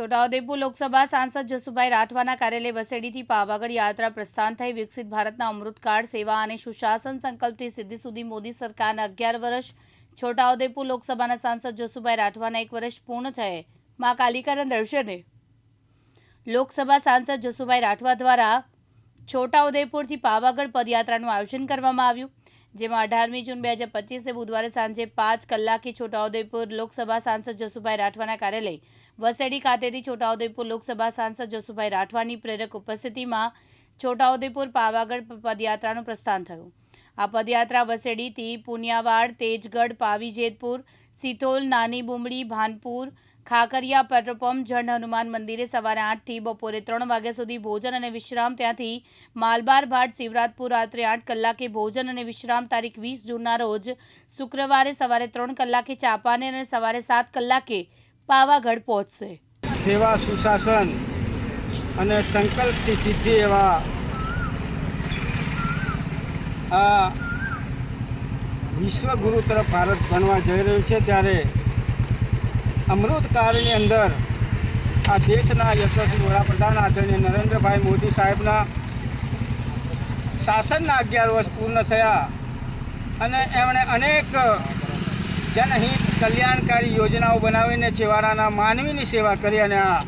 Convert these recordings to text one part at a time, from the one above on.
છોટાઉદેપુર લોકસભા સાંસદ જસુભાઈ રાઠવાના કાર્યાલય વસેડીથી પાવાગઢ યાત્રા પ્રસ્થાન થઈ વિકસિત ભારતના અમૃતકાળ સેવા અને સુશાસન સંકલ્પથી સિદ્ધિ સુધી મોદી સરકારના અગિયાર વર્ષ, છોટાઉદેપુર લોકસભાના સાંસદ જસુભાઈ રાઠવાના એક વર્ષ પૂર્ણ થયે. મા કાલિકાના દર્શને. લોકસભા સાંસદ જસુભાઈ રાઠવા દ્વારા છોટાઉદેપુરથી પાવાગઢ પદયાત્રાનું આયોજન કરવામાં આવ્યું. જેમાં અઢારમી જૂન બે હજાર પચીસે બુધવારે સાંજે પાંચ કલાકે છોટાઉદેપુર લોકસભા સાંસદ જસુભાઈ રાઠવાના કાર્યાલય વસેડી ખાતેથી છોટાઉદેપુર લોકસભા સાંસદ જસુભાઈ રાઠવાની પ્રેરક ઉપસ્થિતિમાં છોટાઉદેપુર પાવાગઢ પદયાત્રાનું પ્રસ્થાન થયું. આ પદયાત્રા વસેડીથી પુનિયાવાડ, તેજગઢ પાવી જેતપુર સિથોલ, નાની બુમડી, ભાનપુર ખાકરિયા પેટ્રોલ પંપ જંડ હનુમાન મંદિરે સવારે આઠથી બપોરે ત્રણ વાગ્યા સુધી ભોજન અને વિશ્રામ, ત્યાંથી માલબાર ભાટ શિવરાજપુર રાત્રે આઠ કલાકે ભોજન અને વિશ્રામ, તારીખ વીસ જૂનના રોજ શુક્રવારે સવારે ત્રણ કલાકે ચાપાને અને સવારે સાત કલાકે પાવાગઢ પહોંચશે. સેવા, સુશાસન અને સંકલ્પથી સિદ્ધિ એવા આ વિશ્વગુરુ તરફ ભારત બનવા જઈ રહ્યું છે, ત્યારે અમૃતકાળની અંદર આ દેશના યશસ્વી વડાપ્રધાન આદરણીય નરેન્દ્રભાઈ મોદી સાહેબના શાસનના અગિયાર વર્ષ પૂર્ણ થયા અને એમણે અનેક જનહિત કલ્યાણકારી યોજનાઓ બનાવીને છેવાડાના માનવીની સેવા કરી અને આ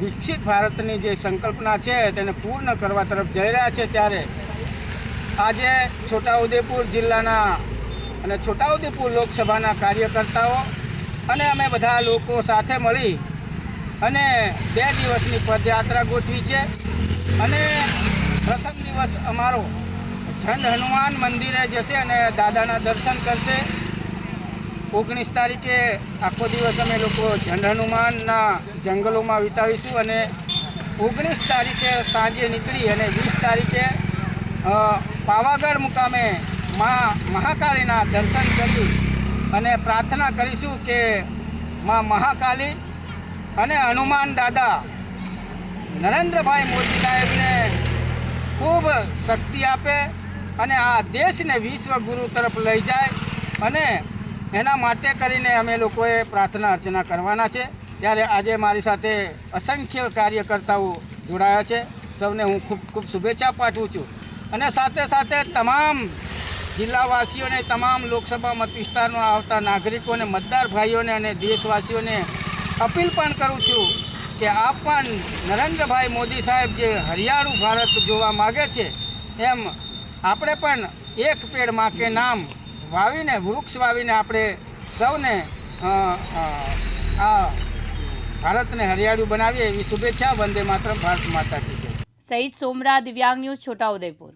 વિકસિત ભારતની જે સંકલ્પના છે તેને પૂર્ણ કરવા તરફ જઈ રહ્યા છે ત્યારે આજે છોટાઉદેપુર જિલ્લાના અને છોટાઉદેપુર લોકસભાના કાર્યકર્તાઓ અને અમે બધા લોકો સાથે મળી અને બે દિવસની પદયાત્રા ગોઠવી છે. અને પ્રથમ દિવસ અમારો છંદ હનુમાન મંદિરે જશે અને દાદાના દર્શન કરશે. ઓગણીસ તારીખે આખો દિવસ અમે લોકો ઝંડ હનુમાનના જંગલોમાં વિતાવીશું અને ઓગણીસ તારીખે સાંજે નીકળી અને વીસ તારીખે પાવાગઢ મુકામે મા, મહાકાળીના દર્શન કરી અને પ્રાર્થના કરીશું કે મા મહાકાલી અને હનુમાન દાદા નરેન્દ્રભાઈ મોદી સાહેબને ખૂબ શક્તિ આપે અને આ દેશને વિશ્વગુરુ તરફ લઈ જાય અને એના માટે કરીને અમે લોકોએ પ્રાર્થના અર્ચના કરવાના છે. ત્યારે આજે મારી સાથે અસંખ્ય કાર્યકર્તાઓ જોડાયા છે. સૌને હું ખૂબ ખૂબ શુભેચ્છા પાઠવું છું. અને સાથે સાથે તમામ જિલ્લાવાસીઓને, તમામ લોકસભા મત વિસ્તારમાં આવતા નાગરિકોને, મતદાર ભાઈઓને અને દેશવાસીઓને અપીલ પણ કરું છું કે આપ પણ નરેન્દ્રભાઈ મોદી સાહેબ જે હરિયાળું ભારત જોવા માગે છે, એમ આપણે પણ એક પેડમાં કે નામ વાવીને, વૃક્ષ વાવીને આપણે સૌને આ ભારતને હરિયાળું બનાવીએ એવી શુભેચ્છા વંદે માત્ર ભારત માતા કી છે સહિત સોમરા દિવ્યાંગ ન્યૂઝ છોટાઉદેપુર